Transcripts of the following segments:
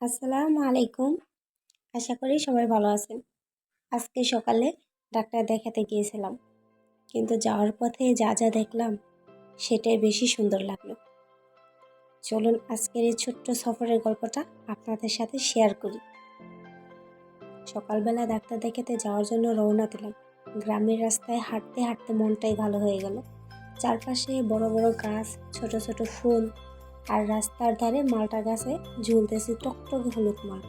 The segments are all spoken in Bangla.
আসসালামু আলাইকুম। আশা করি সবাই ভালো আছেন। আজকে সকালে ডাক্তার দেখাতে গিয়েছিলাম। কিন্তু যাওয়ার পথে যা যা দেখলাম, সেটাই বেশি সুন্দর লাগল। চলুন আজকের এই ছোট্ট সফরের গল্পটা আপনাদের সাথে শেয়ার করি। সকালবেলা ডাক্তার দেখাতে যাওয়ার জন্য রওনা দিলাম। গ্রামের রাস্তায় হাঁটতে হাঁটতে মনটাই ভালো হয়ে গেল। চারপাশে বড় বড় গাছ, ছোট ছোট ফুল আর রাস্তার ধারে মালটা গাছে ঝুলতেছে টকটক হলুদ মাল।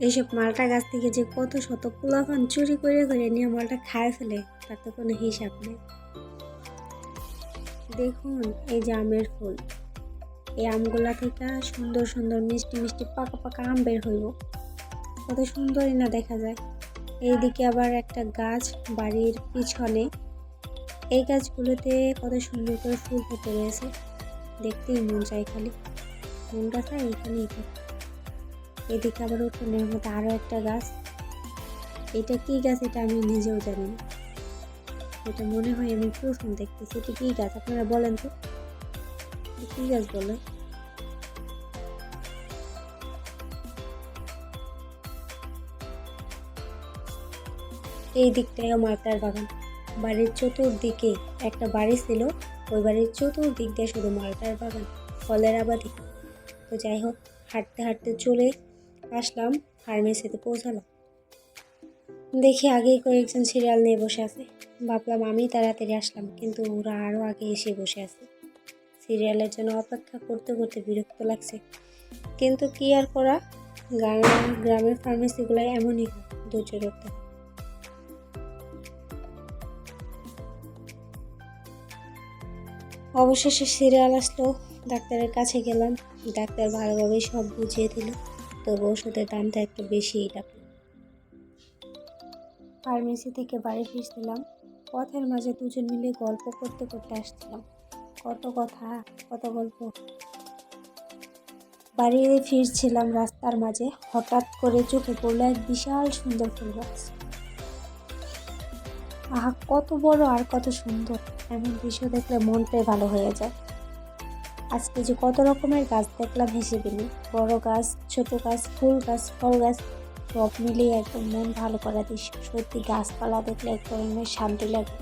এইসব মালটা গাছ থেকে যে কত শত পোলাপান চুরি করে করে নিয়ে মালটা খায় ফেলে তার তো কোনো হিসাব নেই। দেখুন এই যে আমের ফুল। এই আমগুলা থেকে সুন্দর সুন্দর মিষ্টি মিষ্টি পাকা পাকা আম বের হইব। কত সুন্দরই না দেখা যায়। এইদিকে আবার একটা গাছ বাড়ির পিছনে। এই গাছগুলোতে কত সুন্দর করে ফুল ফুটে রয়েছে। দেখতেই মন চাই খালি। মনটা চাই এখানেই থাকে। এদিকে আবার উঠোনের মধ্যে আরও একটা গাছ। এটা কি গাছ এটা আমি নিজেও জানি না। এটা মনে হয় আমি প্রথম দেখতেছি, এটা কি গাছ? আপনারা বলেন তো। কি গাছ বলে? এই দিকটায় মালটার বাগান। বাড়ির চতুর্দিকে একটা বাড়ি ছিল। ওই বাড়ির চতুর্দিক দিয়ে শুধু মালটার বাগান, ফলের আবাদি। তো যাই হোক, হাঁটতে হাঁটতে চলে আসলাম, ফার্মেসিতে পৌঁছালাম। দেখি আগেই কয়েকজন সিরিয়াল নিয়ে বসে আছে। ভাবলাম আমি তাড়াতাড়ি আসলাম, কিন্তু ওরা আরও আগে এসে বসে আছে। সিরিয়ালের জন্য অপেক্ষা করতে করতে বিরক্ত লাগছে। কিন্তু কি আর করা গ্রামের ফার্মেসিগুলো এমনই ধৈর্য অবশেষে সিরিয়াল আসলো। ডাক্তারের কাছে গেলাম। ডাক্তার ভালোভাবে সব বুঝিয়ে দিল। তবু ওষুধের দামটা একটু বেশিই লাগল। ফার্মেসি থেকে বাড়ি ফিরছিলাম। পথের মাঝে দুজন মিলে গল্প করতে করতে আসছিলাম। কত কথা, কত গল্প। বাড়ি ফিরছিলাম রাস্তার মাঝে। হঠাৎ করে চোখে পড়ল এক বিশাল সুন্দর ফুল গাছ। আহা, কত বড় আর কত সুন্দর। এমন দৃশ্য দেখলে মনটাই ভালো হয়ে যায়। আজকে যে কত রকমের গাছ দেখলাম হিসেবে বড় গাছ, ছোট গাছ, ফুল গাছ, ফল গাছ, সব মিলিয়ে একদম মন ভালো করা দৃশ্য। সত্যি গাছপালা দেখলে একদম শান্তি লাগে।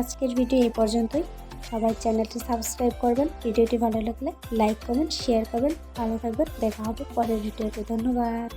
আজকের ভিডিও এই পর্যন্তই। সবাই চ্যানেলটি সাবস্ক্রাইব করবেন। ভিডিওটি ভালো লাগলে লাইক করবেন, শেয়ার করবেন। ভালো থাকবেন। দেখা হবে পরের ভিডিওতে। ধন্যবাদ।